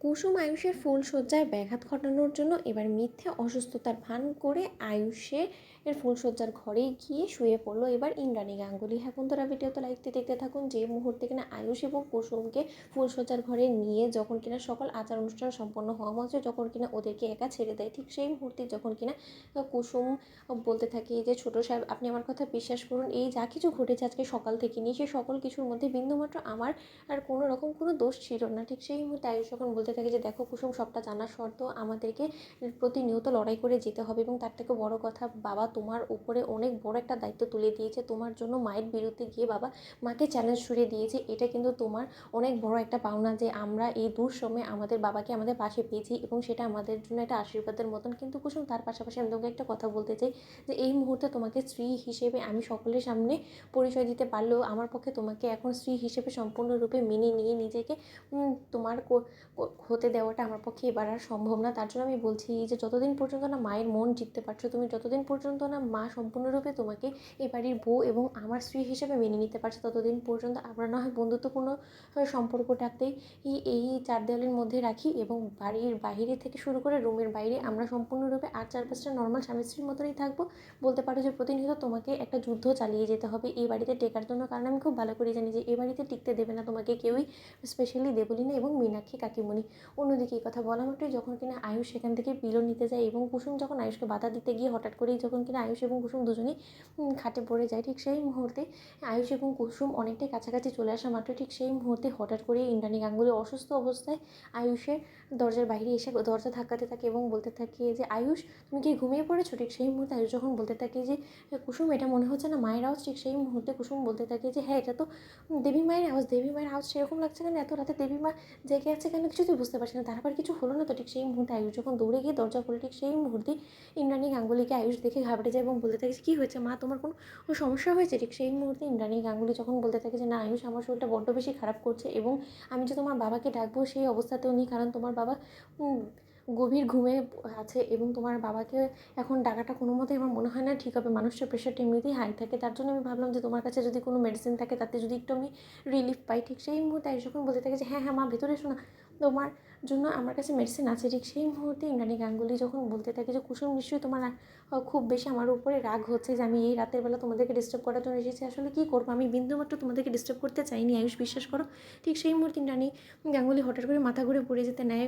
কুসুম আয়ুষের ফুলশয্যার ব্যাঘাত ঘটানোর জন্য এবার মিথ্যে অসুস্থতার ভান করে আয়ুষের এর ফুলশয্যার ঘরে গিয়ে শুয়ে পড়ল এবার ইন্দ্রাণী গাঙ্গুলি। হ্যাঁ বন্ধুরা, ভিডিওতে লাইকতে দেখতে থাকুন যে মুহূর্তে কিনা আয়ুষ এবং কুসুমকে ফুলশয্যার ঘরে নিয়ে যখন কিনা সকল আচার অনুষ্ঠান সম্পন্ন হওয়া মাত্র যখন কিনা ওদেরকে একা ছেড়ে দেয়, ঠিক সেই মুহূর্তে যখন কিনা কুসুম বলতে থাকে যে, ছোটো সাহেব, আপনি আমার কথা বিশ্বাস করুন, এই যা কিছু ঘটেছে আজকে সকাল থেকে নিয়ে সে সকল কিছুর মধ্যে বিন্দুমাত্র আমার আর কোনো রকম কোনো দোষ ছিল না। ঠিক সেই মুহূর্তে আয়ুষ যখন বলতে থাকে যে, দেখো কুসুম, সবটা জানা সত্ত্বেও আমাদেরকে প্রতিনিয়ত লড়াই করে যেতে হবে এবং তার থেকে বড় কথা, বাবা তোমার উপরে অনেক বড় একটা দায়িত্ব তুলে দিয়েছে। তোমার জন্য মায়ের বিরুদ্ধে গিয়ে বাবা মাকে চ্যালেঞ্জ ছুড়ে দিয়েছে। এটা কিন্তু তোমার অনেক বড় একটা পাওনা যে, আমরা এই দূর সময়ে আমাদের বাবাকে আমাদের পাশে পেয়েছি এবং সেটা আমাদের জন্য একটা আশীর্বাদের মতন। কিন্তু কুসুম, তার পাশাপাশি আমি তোমাকে একটা কথা বলতে চাই যে, এই মুহূর্তে তোমাকে স্ত্রী হিসেবে আমি সকলের সামনে পরিচয় দিতে পারলেও আমার পক্ষে তোমাকে এখন স্ত্রী হিসেবে সম্পূর্ণরূপে মেনে নিয়ে নিজেকে তোমার হতে দেওয়াটা আমার পক্ষে এবার আর সম্ভব না। তার জন্য আমি বলছি যে, যতদিন পর্যন্ত না মায়ের মন জিততে পারছ, তুমি যতদিন পর্যন্ত না মা সম্পূর্ণরূপে তোমাকে এই বাড়ির বউ এবং আমার স্ত্রী হিসেবে মেনে নিতে পারছ, ততদিন পর্যন্ত আমরা না হয় বন্ধুত্বপূর্ণ সম্পর্কটাতেই এই চার দেওয়ালের মধ্যে রাখি এবং বাড়ির বাইরে থেকে শুরু করে রুমের বাইরে আমরা সম্পূর্ণরূপে আর চার পাঁচটা নর্মাল স্বামী স্ত্রীর মতনই থাকব। বলতে পারো যে, প্রতিনিয়ত তোমাকে একটা যুদ্ধ চালিয়ে যেতে হবে এই বাড়িতে টেকার জন্য। কারণ আমি খুব ভালো করে জানি যে, এ বাড়িতে টিকতে দেবে না তোমাকে কেউই স্পেশালি দেবলিনা এবং মীনাক্ষী কাকিমণি। অন্যদিকে এই কথা বলা মাত্রই যখন কিনা আয়ুষ সেখান থেকে পিলো নিতে যায় এবং কুসুম যখন আয়ুষকে বাধা দিতে গিয়ে হঠাৎ করেই যখন কিনা আয়ুষ এবং কুসুম দুজনেই খাটে পড়ে যায়, ঠিক সেই মুহূর্তে আয়ুষ এবং কুসুম অনেকটাই কাছাকাছি চলে আসা মাত্র ঠিক সেই মুহূর্তে হঠাৎ করেই ইন্দ্রাণী গাঙ্গুলি অসুস্থ অবস্থায় আয়ুষের দরজার বাইরে এসে দরজা ধাক্কাতে থাকে এবং বলতে থাকে যে, আয়ুষ, তুমি কি ঘুমিয়ে পড়েছো? ঠিক সেই মুহূর্তে আয়ুষ যখন বলতে থাকে যে, কুসুম, এটা মনে হচ্ছে না মায়ের আওয়াজ? ঠিক সেই মুহূর্তে কুসুম বলতে থাকে যে হ্যাঁ এটা তো দেবী মায়ের আওয়াজ, দেবী মায়ের আওয়াজ সেরকম লাগছে কেন? এত রাতে দেবী মা জেগে আছে কেন? কিছুতেই বুঝতে পারছি না। তার আবার কিছু হলো না তো ঠিক সেই মুহূর্তে আয়ুষ যখন দৌড়ে গিয়ে দরজা খুলে ঠিক সেই মুহূর্তে ইন্দ্রাণী গাঙ্গুলিকে আয়ুষ দেখে ঘাবড়ে যায় এবং বলতে থাকে, কী হয়েছে? মা, তোমার কোনো সমস্যা হয়েছে? ঠিক সেই মুহূর্তে ইন্দ্রাণী গাঙ্গুলি যখন বলতে থাকে যে, না, আয়ুষ আমার শরীরটা বড্ড বেশি খারাপ করছে এবং আমি যে তোমার বাবাকে ডাকবো সেই অবস্থাতেও নেই, কারণ তোমার বাবা গভীর ঘুমে আছে এবং তোমার বাবাকে এখন ডাকাটা কোনো মতেই আমার মনে হয় না ঠিক হবে। মানুষের প্রেশারটা এমনিতেই হাই থাকে। তার জন্য আমি ভাবলাম যে, তোমার কাছে যদি কোনো মেডিসিন থাকে, তাতে যদি একটু আমি রিলিফ পাই। ঠিক সেই মুহূর্তে আয়ুষ যখন বলতে থাকে যে হ্যাঁ হ্যাঁ মা, ভেতরে এসো না। তোমার জন্য আমার কাছে মেডিসিন আছে, ঠিক সেই মুহূর্তে ইন্দ্রাণী গাঙ্গুলি যখন বলতে থাকে যে, কুসুম, নিশ্চয়ই তোমার খুব বেশি আমার উপরে রাগ হচ্ছে যে, আমি এই রাতের বেলা তোমাদেরকে ডিস্টার্ব করার জন্য এসেছি। আসলে কী করব? আমি বিন্দুমাত্র তোমাদেরকে ডিস্টার্ব করতে চাইনি, আয়ুষ, বিশ্বাস করো। ঠিক সেই মুহূর্তে ইন্দ্রাণী গাঙ্গুলি হঠাৎ করে মাথা ঘুরে পড়ে যেতে নেয়।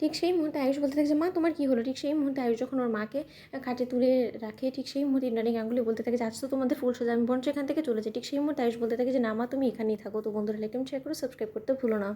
ঠিক সেই মুহূর্তে আয়ুষ বলতে থাকে যে, মা, তোমার কী হলো? ঠিক সেই মুহূর্তে আয়ুষ যখন ওর মাকে খাটে তুলে রাখে, ঠিক সেই মুহূর্তে ইন্দ্রাণী গাঙ্গুলি বলতে থাকে যে, আজ তো তোমাদের ফুল সোজা, আমি বরঞ্চ এখান থেকে চলে যাই। ঠিক সেই মুহূর্তে আয়ুষ বলতে থাকে যে, না, মা, তুমি এখানেই থাকো। তো বন্ধুরা লাইক শেয়ার করে সাবস্ক্রাইব করতে ভুলো না।